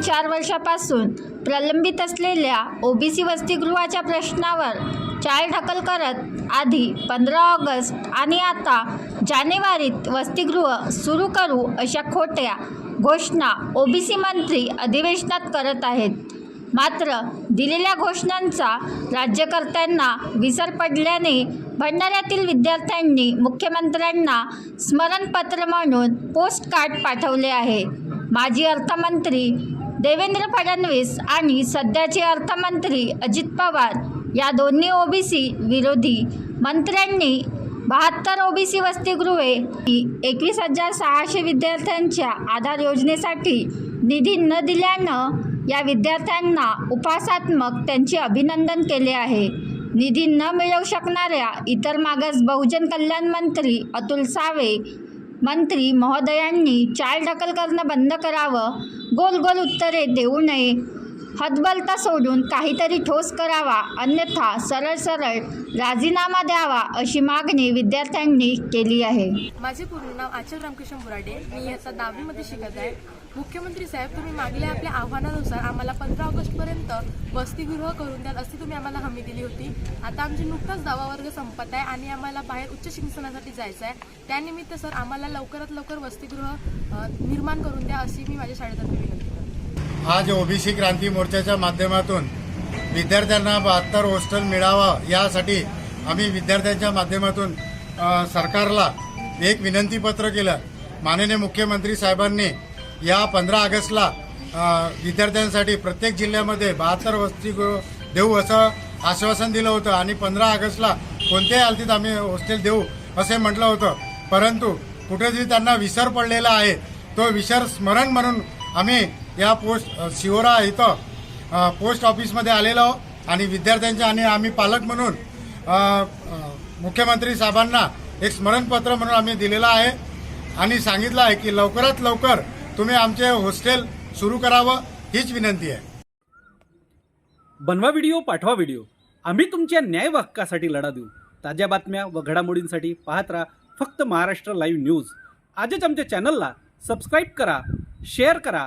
चार वर्षापासून प्रलंबित असलेल्या ओबीसी वसतिगृहाच्या प्रश्नावर चालढकल करत आधी पंधरा ऑगस्ट आणि आता जानेवारीत वसतिगृह सुरू करू अशा खोट्या घोषणा ओबीसी मंत्री अधिवेशनात करत आहेत. मात्र दिलेल्या घोषणांचा राज्यकर्त्यांना विसर पडल्याने भंडाऱ्यातील विद्यार्थ्यांनी मुख्यमंत्र्यांना स्मरणपत्र म्हणून पोस्ट कार्ड पाठवले आहे. माजी अर्थमंत्री देवेंद्र फडणवीस आणि सध्याचे अर्थमंत्री अजित पवार या दोन्ही ओबीसी विरोधी मंत्र्यांनी बहात्तर ओबीसी वसतिगृहे एकवीस हजार सहाशे विद्यार्थ्यांच्या आधार योजनेसाठी निधी न दिल्यानं या विद्यार्थ्यांना उपासात्मक त्यांचे अभिनंदन केले आहे. निधी न मिळवू शकणाऱ्या इतर मागास बहुजन कल्याण मंत्री अतुल सावे मंत्री महोदयांनी चालढकल करणं बंद करावं. गोल गोल उत्तरे देऊ नये. हतबलता सोडून काहीतरी ठोस करावा अन्यथा सरळ सरळ राजीनामा द्यावा अशी मागणी विद्यार्थ्यांनी केली आहे. माझे पूर्ण नाव आचल रामकृष्ण बुराडे. मी इयत्ता दहावीमध्ये शिकत आहे. मुख्यमंत्री साहेब तुम्ही मागल्या आपल्या आव्हानानुसार आम्हाला पंधरा ऑगस्टपर्यंत वसतिगृह करून द्याल अशी तुम्ही आम्हाला हमी दिली होती. आता आमची नुकताच दहावा वर्ग संपत आहे आणि आम्हाला बाहेर उच्च शिक्षणासाठी जायचं आहे. त्यानिमित्त सर आम्हाला लवकरात लवकर वसतिगृह निर्माण करून द्या अशी मी माझ्या शाळेतर्फे विनंती आज ओबीसी क्रांती मोर्चाच्या माध्यमातून विद्यार्थ्यांना बहात्तर हॉस्टेल मिळावं यासाठी आम्ही विद्यार्थ्यांच्या माध्यमातून सरकारला एक विनंतीपत्र केलं. माननीय मुख्यमंत्री साहेबांनी या पंधरा ऑगस्टला विद्यार्थ्यांसाठी प्रत्येक जिल्ह्यामध्ये बहात्तर वसतिगृह देऊ असं आश्वासन दिलं होतं आणि पंधरा ऑगस्टला कोणत्याही हालतीत आम्ही हॉस्टेल देऊ असे म्हटलं होतं. परंतु कुठेतरी त्यांना विसर पडलेला आहे. तो विसर स्मरण म्हणून आम्ही या पोस्ट शिवरा इथं पोस्ट ऑफिसमध्ये आलेलो आणि विद्यार्थ्यांच्या आणि आम्ही पालक म्हणून मुख्यमंत्री साहेबांना एक स्मरणपत्र म्हणून आम्ही दिलेलं आहे. आणि सांगितलं आहे की लवकरात लवकर तुम्ही आमचे हॉस्टेल सुरू करावं हीच विनंती आहे. बनवा व्हिडिओ पाठवा व्हिडिओ. आम्ही तुमच्या न्याय हक्कासाठी लढा देऊ. ताज्या बातम्या व घडामोडींसाठी पाहत राहा फक्त महाराष्ट्र लाईव्ह न्यूज आजच आमच्या चॅनलला सबस्क्राईब करा शेअर करा